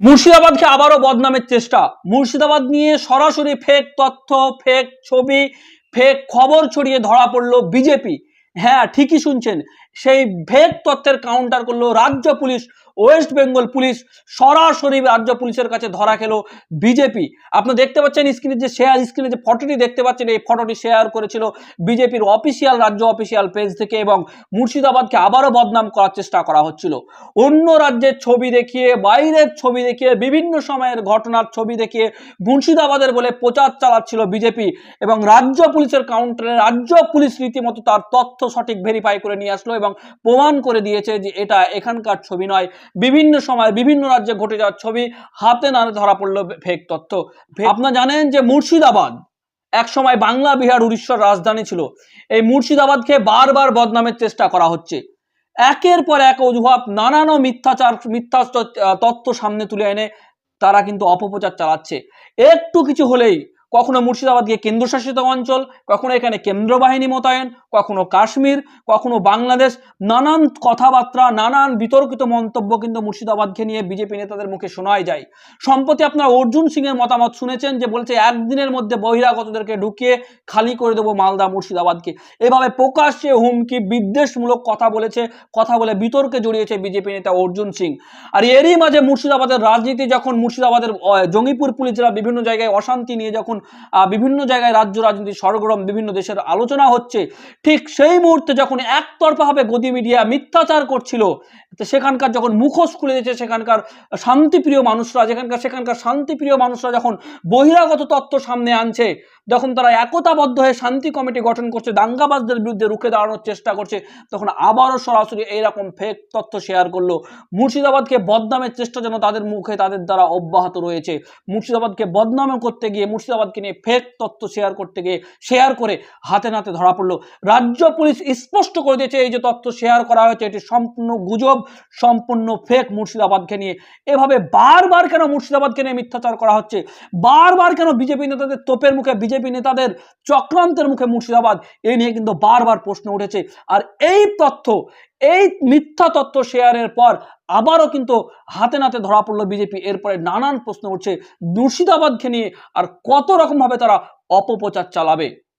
মুর্শিদাবাদকে আবারও বদনামের চেষ্টা। মুর্শিদাবাদ নিয়ে সরাসরি ফেক তথ্য ফেক ছবি ফেক খবর ছড়িয়ে ধরা পড়ল বিজেপি। হ্যাঁ ঠিকই শুনছেন। সেই ফেক তথ্যের কাউন্টার করল রাজ্য পুলিশ ওয়েস্ট বেঙ্গল পুলিশ সরাসরি রাজ্য পুলিশের কাছে ধরা খেলো বিজেপি আপনি দেখতে পাচ্ছেন স্ক্রিনে যে শেয়ার স্ক্রিনে যে ফটোটি দেখতে পাচ্ছেন, এই ফটোটি শেয়ার করেছিল বিজেপির অফিসিয়াল রাজ্য অফিসিয়াল পেজ থেকে এবং মুর্শিদাবাদকে আবারও বদনাম করার চেষ্টা করা হচ্ছিল। অন্য রাজ্যের ছবি দেখিয়ে, বাইরের ছবি দেখিয়ে, বিভিন্ন সময়ের ঘটনার ছবি দেখিয়ে মুর্শিদাবাদের বলে প্রচার চালাচ্ছিল বিজেপি এবং রাজ্য পুলিশের কাউন্টারে রাজ্য পুলিশ রীতিমতো তার তথ্য সঠিক ভেরিফাই করে নিয়ে আসলো এবং প্রমাণ করে দিয়েছে যে এটা এখানকার ছবি নয় বিভিন্ন সময় বিভিন্ন রাজ্যে ঘটে যাওয়ার ছবি হাতে না ধরা পড়ল ফেক তথ্য। আপনারা জানেন যে মুর্শিদাবাদ এক সময় বাংলা বিহার উড়িষ্যার রাজধানী ছিল। এই মুর্শিদাবাদকে বারবার বদনামের চেষ্টা করা হচ্ছে। একের পর এক অজুহাত নানান মিথ্যাচার মিথ্যা ত- তথ্য সামনে তুলে এনে তারা কিন্তু অপপ্রচার চালাচ্ছে। একটু কিছু হলেই কখনো মুর্শিদাবাদকে কেন্দ্রশাসিত অঞ্চল, কখনো এখানে কেন্দ্র বাহিনী মোতায়েন, কখনো কাশ্মীর, কখনো বাংলাদেশ, নানান কথাবার্তা, নানান বিতর্কিত মন্তব্য কিন্তু মুর্শিদাবাদকে নিয়ে বিজেপি নেতাদের মুখে শোনাই যায়। সম্প্রতি আপনারা অর্জুন সিং এর মতামত শুনেছেন যে বলছে, একদিনের মধ্যে বহিরাগতদেরকে ঢুকিয়ে খালি করে দেবো মালদা মুর্শিদাবাদকে। এভাবে প্রকাশ্যে হুমকি, বিদ্বেষমূলক কথা বলেছে, কথা বলে বিতর্কে জড়িয়েছে বিজেপি নেতা অর্জুন সিং। আর এরই মাঝে মুর্শিদাবাদের রাজনীতি যখন মুর্শিদাবাদের জঙ্গিপুর পুলিশরা বিভিন্ন জায়গায় অশান্তি নিয়ে যখন বিভিন্ন জায়গায় রাজ্য রাজনীতি সরগরম, বিভিন্ন দেশের আলোচনা হচ্ছে। ঠিক সেই মুহূর্তে যখন একতরফাভাবে গদি মিডিয়া মিথ্যাচার করছিল তো সেখানকার যখন মুখোশ খুলে দিয়েছে, সেখানকার শান্তিপ্রিয় মানুষরা, যেখানকার, সেখানকার শান্তিপ্রিয় মানুষরা যখন বহিরাগত তত্ত্ব সামনে আনছে, যখন তারা একতাবদ্ধ হয়ে শান্তি কমিটি গঠন করছে, দাঙ্গাবাজদের বিরুদ্ধে রুখে দাঁড়ানোর চেষ্টা করছে, তখন আবারও সরাসরি এইরকম ফেক তথ্য শেয়ার করল। মুর্শিদাবাদকে বদনামের চেষ্টা যেন তাদের মুখে তাদের দ্বারা অব্যাহত রয়েছে। মুর্শিদাবাদকে বদনাম করতে গিয়ে, মুর্শিদাবাদকে নিয়ে ফেক তথ্য শেয়ার করতে গিয়ে শেয়ার করে হাতে নাতে ধরা পড়ল। রাজ্য পুলিশ স্পষ্ট করে দিয়েছে, এই যে তথ্য শেয়ার করা হয়েছে, এটি সম্পূর্ণ গুজব। সম্পূর্ণ ফেক মুর্শিদাবাদকে নিয়ে। এভাবে বারবার কেন মুর্শিদাবাদকে নিয়ে মিথ্যাচার করা হচ্ছে? বারবার কেন বিজেপি নেতাদের তোপের মুখে, বিজেপি নেতাদের চক্রান্তের মুখে মুর্শিদাবাদ? এই নিয়ে কিন্তু বারবার প্রশ্ন উঠেছে। আর এই তথ্য, এই মিথ্যা তথ্য শেয়ারের পর আবারও কিন্তু হাতে নাতে ধরা পড়ল বিজেপি। এরপরে নানান প্রশ্ন উঠছে। মুর্শিদাবাদকে নিয়ে আর কত রকমভাবে তারা অপপ্রচার চালাবে?